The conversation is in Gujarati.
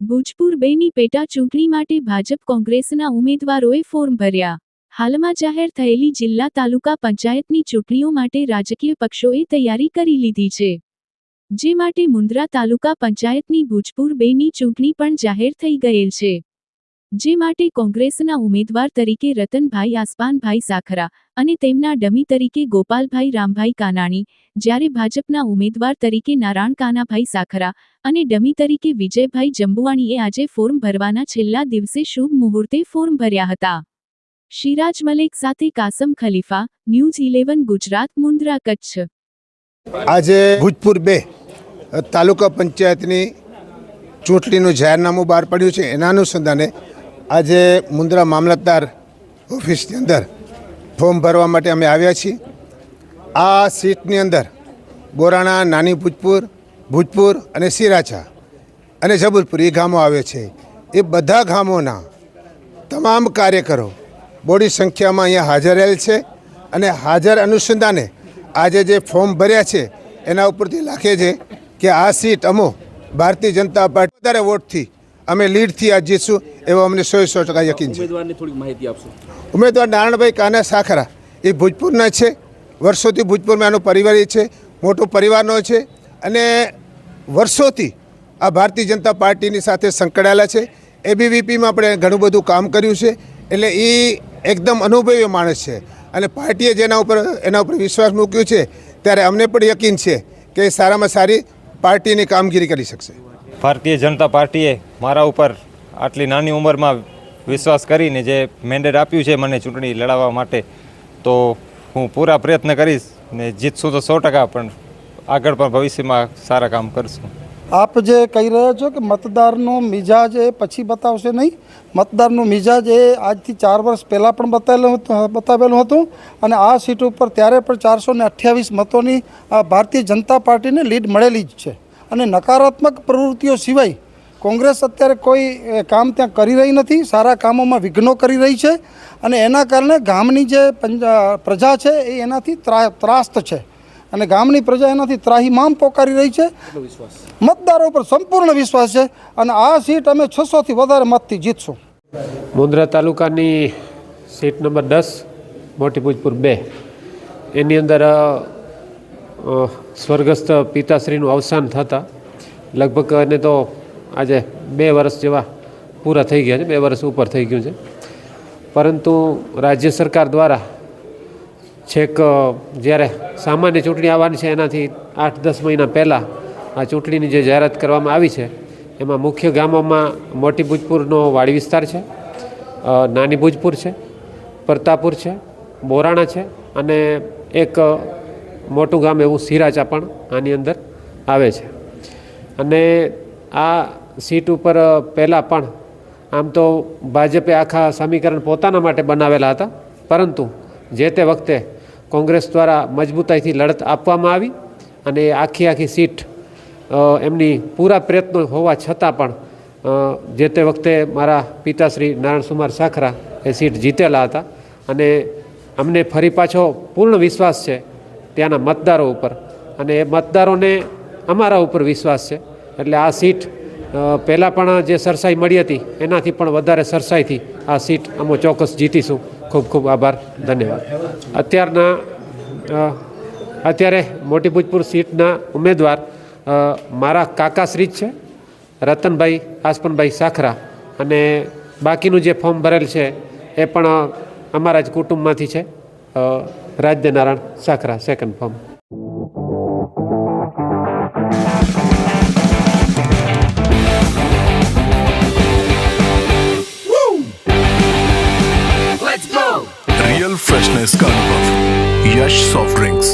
ભુજપુર બેની પેટા ચૂંટણી માટે ભાજપ કોંગ્રેસના ઉમેદવારોએ ફોર્મ ભર્યા. હાલમાં જાહેર થયેલી જિલ્લા તાલુકા પંચાયતની ચૂંટણીઓ માટે રાજકીય પક્ષોએ તૈયારી કરી લીધી છે. જે માટે મુન્દ્રા તાલુકા પંચાયતની ભુજપુર બેની ચૂંટણી પણ જાહેર થઈ ગયેલ છે. જે માટે કોંગ્રેસના ઉમેદવાર તરીકે રતનભાઈ આસપાનભાઈ સાખરા અને તેમના ડમી તરીકે ગોપાલભાઈ રામભાઈ કાનાણી, જ્યારે ભાજપના ઉમેદવાર તરીકે નારાયણ કાનાભાઈ સાખરા અને ડમી તરીકે વિજયભાઈ જંબુવાણીએ આજે ફોર્મ ભરવાના છેલ્લા દિવસે શુભ મુહૂર્તે ફોર્મ ભર્યા હતા. શિરાજ મલેક સાથે કાસમ ખલીફા, ન્યૂઝ ઇલેવન, ગુજરાત, મુન્દ્રા, કચ્છ. આજે ભૂજપુર બે તાલુકા પંચાયતની ચૂંટણીનું જાહેરનામું બહાર પડ્યું છે. એના અનુસંધાને આજે મુન્દ્રા મામલતદાર ઓફિસની અંદર ફોર્મ ભરવા માટે અમે આવ્યા છીએ. આ સીટની અંદર બોરાણા નાની ભૂજપુર ભૂજપુર અને સિરાચા અને જબલપુર એ ગામો આવે છે. એ બધા ગામોના તમામ કાર્યકરો બોડી સંખ્યામાં અહીંયા હાજર રહેલ છે અને હાજર અનુસંધાને આજે જે ફોર્મ ભર્યા છે એના ઉપરથી લાગે છે કે આ સીટ અમો ભારતીય જનતા પાર્ટી વધારે વોટથી અમે લીડથી આ જીતશું. એવો અમને સો સો ટકા યકીન છે. ઉમેદવારની થોડીક માહિતી આપશો. ઉમેદવાર નારાયણભાઈ કાના સાખરા એ ભોજપુરના છે. વર્ષોથી ભોજપુરમાં એનો પરિવાર છે મોટો પરિવારનો છે અને વર્ષોથી આ ભારતીય જનતા પાર્ટીની સાથે સંકળાયેલા છે. એબીવીપીમાં આપણે ઘણું બધું કામ કર્યું છે એટલે એ એકદમ અનુભવી માણસ છે. અને પાર્ટીએ જેના ઉપર એના ઉપર વિશ્વાસ મૂક્યો છે ત્યારે અમને પણ યકીન છે કે એ સારામાં સારી પાર્ટીની કામગીરી કરી શકશે. ભારતીય જનતા પાર્ટીએ મારા ઉપર આટલી નાની ઉંમરમાં વિશ્વાસ કરીને જે મેન્ડેટ આપ્યું છે મને ચૂંટણી લડાવવા માટે, તો હું પૂરા પ્રયત્ન કરીશ ને જીતશું તો સો ટકા, પણ આગળ પણ ભવિષ્યમાં સારા કામ કરશું. આપ જે કહી રહ્યા છો કે મતદારનો મિજાજ એ પછી બતાવશે નહીં. મતદારનો મિજાજ એ આજથી ચાર વર્ષ પહેલાં પણ બતાવેલું બતાવેલું હતું. અને આ સીટ ઉપર ત્યારે પણ ચારસો ને અઠ્યાવીસ મતોની ભારતીય જનતા પાર્ટીને લીડ મળેલી જ છે. અને નકારાત્મક પ્રવૃત્તિઓ સિવાય કોંગ્રેસ અત્યારે કોઈ કામ ત્યાં કરી રહી નથી, સારા કામોમાં વિઘ્નો કરી રહી છે અને એના કારણે ગામની જે પ્રજા છે એ એનાથી ત્રા, ત્રાસ્ત છે. અને ગામની પ્રજા એનાથી ત્રાહીમામ પોકારી રહી છે. મતદારો પર સંપૂર્ણ વિશ્વાસ છે અને આ સીટ અમે છસોથી વધારે મતથી જીતશું. મુન્દ્રા તાલુકાની સીટ નંબર દસ મોટી ભૂજપુર બે. એની અંદર સ્વર્ગસ્થ પિતાશ્રીનું અવસાન થતાં લગભગ એને તો આજે બે વર્ષ જેવા પૂરા થઈ ગયા છે, બે વર્ષ ઉપર થઈ ગયું છે. પરંતુ રાજ્ય સરકાર દ્વારા છેક જ્યારે સામાન્ય ચૂંટણી આવવાની છે, એનાથી આઠ દસ મહિના પહેલાં આ ચૂંટણીની જે જાહેરાત કરવામાં આવી છે, એમાં મુખ્ય ગામોમાં મોટી ભૂજપુરનો વાડી વિસ્તાર છે નાની ભૂજપુર છે, પ્રતાપુર છે, બોરાણા છે અને એક મોટું ગામ એવું સિરાચા પણ આની અંદર આવે છે. અને આ સીટ ઉપર પહેલાં પણ આમ તો ભાજપે આખા સમીકરણ પોતાના માટે બનાવેલા હતા. પરંતુ જે તે વખતે કોંગ્રેસ દ્વારા મજબૂતાઈથી લડત આપવામાં આવી અને આખી આખી સીટ એમની પૂરા પ્રયત્નો હોવા છતાં પણ જે તે વખતે મારા પિતાશ્રી નારાયણ સુમાર સાખરા એ સીટ જીતેલા હતા અને અમને ફરી પાછો પૂર્ણ વિશ્વાસ છે ત્યાંના મતદારો ઉપર. અને એ મતદારોને અમારા ઉપર વિશ્વાસ છે. એટલે આ સીટ પહેલાં પણ જે સરસાઈ મળી હતી, એનાથી પણ વધારે સરસાઈથી આ સીટ અમે ચોક્કસ જીતીશું. ખૂબ ખૂબ આભાર, ધન્યવાદ. અત્યારના અત્યારે મોટી ભૂજપુર સીટના ઉમેદવાર મારા કાકાશ્રી જ છે, રતનભાઈ આસપનભાઈ સાખરા. અને બાકીનું જે ફોર્મ ભરેલ છે, એ પણ અમારા જ કુટુંબમાંથી છે. Rajyanarayan Rajya Narayan Sakhra second form real freshness का अनुभव यश सॉफ्ट ड्रिंक्स